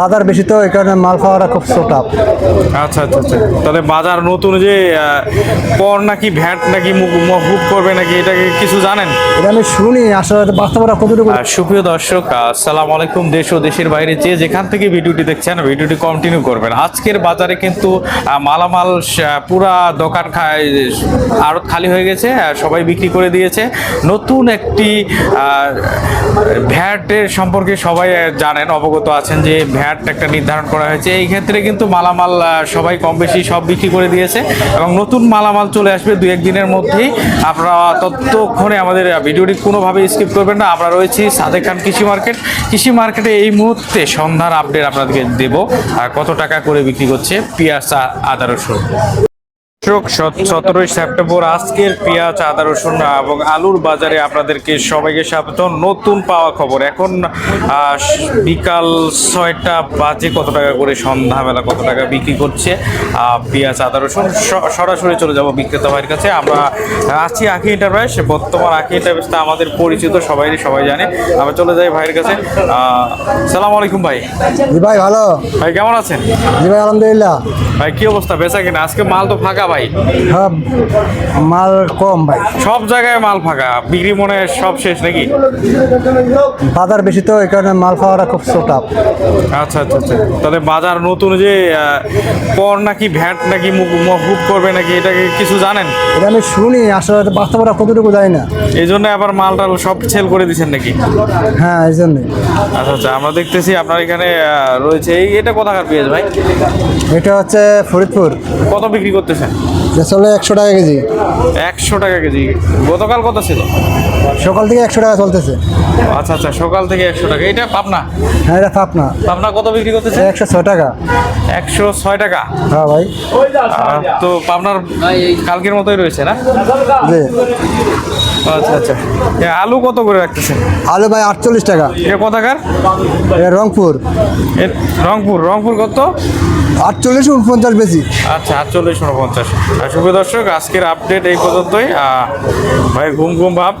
বাজার বেশি তো এই কারণে মাল পাওয়াটা খুব সোটাপ আচ্ছা আচ্ছা আচ্ছা। তাহলে বাজার নতুন যে কর নাকি ভ্যাট নাকি মকুব করবে নাকি এটা কিছু জানেন? এটা আমি শুনি আসলে বাস্তবতা কতটুকু সুপ্রিয় দর্শক আসসালামু আলাইকুম দেশ ও দেশের বাইরে যে যেখান থেকে ভিডিওটি দেখছেন ভিডিওটি কন্টিনিউ করবেন। আজকের বাজারে কিন্তু মালামাল পুরা দোকান খায় আড়ত খালি হয়ে গেছে সবাই বিক্রি করে দিয়েছে। নতুন একটি ভ্যাটের সম্পর্কে সবাই জানেন অবগত আছেন যে ভ্যাট একটা নির্ধারণ করা হয়েছে। এই ক্ষেত্রে কিন্তু মালামাল সবাই কম বেশি সব বিক্রি করে দিয়েছে এবং নতুন মালামাল চলে আসবে দু একদিনের মধ্যেই। আপনারা ততক্ষণে আমাদের ভিডিওটি কোনোভাবে স্কিপ করবেন না। আমরা রয়েছি সাদেক খান কৃষি মার্কেট। কৃষি মার্কেটে এই মুহূর্তে সন্ধ্যার আপডেট আপনাদেরকে দেব। আর কত টাকা করে বিক্রি করছে পিয়াসা আদা রসুন দর্শক, সতেরোই সেপ্টেম্বর আজকের পেঁয়াজ আদা রসুন এবং আলুর বাজারে আপনাদেরকে সবাইকে স্বাগত নতুন পাওয়া খবর এখন বিকাল ছয়টা বাজে কত টাকা করে সন্ধ্যাবেলা কত টাকা বিক্রি করছে পেঁয়াজ আদা রসুন। সরাসরি চলে যাব বিক্রেতা ভাইয়ের কাছে। আমরা আছি আখি এন্টারপ্রাইজ বর্তমান আখি এন্টারপ্রাইজটা আমাদের পরিচিত সবাই সবাই জানে। আমরা চলে যাই ভাইয়ের কাছে। সালাম আলাইকুম ভাই। ভাই ভালো। ভাই কেমন আছেন? জি ভাই আলহামদুলিল্লাহ। ভাই কি অবস্থা? বেচা কিনা? আজকে মাল তো ফাঁকা ভাই। সব মাল কম ভাই। সব জায়গায় মাল ফাঁকা বিক্রি মনে সব শেষ নাকি? বাজার বেশি তো এই কারণে মাল পাওয়াটা খুব সোটাপ আচ্ছা আচ্ছা আচ্ছা। তাহলে বাজার নতুন যে কর নাকি ভ্যাট নাকি মকুব করবে নাকি এটা কি কিছু জানেন? এটা আমি শুনি আসলে বাস্তবতা কতটুকু জানি না। এই জন্য আবার মাল টাল সব সেল করে দিচ্ছেন নাকি? হ্যাঁ এই জন্যই। আচ্ছা আচ্ছা আমরা দেখতেছি আপনার এখানে রয়েছে। এই এটা কোথাকার পেঁয়াজ ভাই? এটা হচ্ছে ফরিদপুর। কত বিক্রি করতেছেন? চলে একশো টাকা কেজি। একশো টাকা কেজি। গতকাল কত ছিল? সকাল থেকে একশো টাকা চলতেছে। আচ্ছা আচ্ছা সকাল থেকে একশো টাকা। এটা পাবনা? হ্যাঁ এটা পাপনা পাবনা কত বিক্রি করতেছে? একশো ছয় টাকা। একশো ছয় টাকা। হ্যাঁ ভাই। তো পাবনার কালকের মতোই রয়েছে না? জি। আচ্ছা আচ্ছা। এ, আলু কত করে রাখতেছেন আলু ভাই আটচল্লিশ টাকা। এটা কোথাকার? রংপুর। এ, রংপুর। রংপুর কত? আটচল্লিশ উনপঞ্চাশ বেশি। আচ্ছা আটচল্লিশ উনপঞ্চাশ। শুভ দর্শক, আজকের আপডেট এই পর্যন্তই। ভাই, ঘুম ঘুম ভাব।